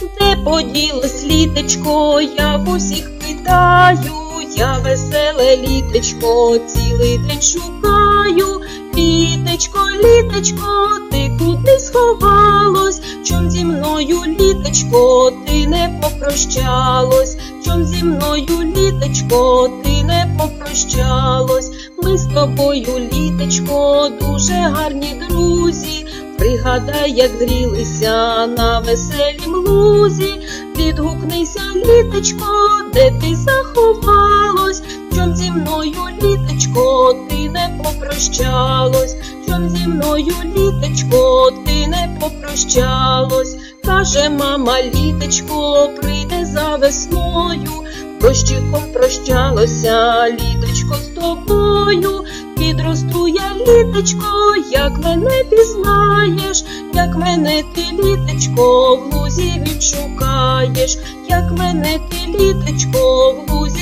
Де поділось літечко, я в усіх питаю, я веселе літечко, цілий день шукаю. Літечко, літечко, ти куди сховалось? Чом зі мною, літечко, ти не попрощалось? Чом зі мною, літечко, ти не попрощалось? Ми з тобою, літечко, дуже гарні друзі. Пригадай, як грілися на веселім лузі, відгукнися, літечко, де ти заховалось, чом зі мною, літечко, ти не попрощалось, чом зі мною, літечко, ти не попрощалось, каже мама, літечко, прийде за весною, дощиком прощалося, літочко з тобою. Підросту я літочко, як мене пізнаєш, як мене ти літочко в лузі відшукаєш, як мене ти літочко в лузі.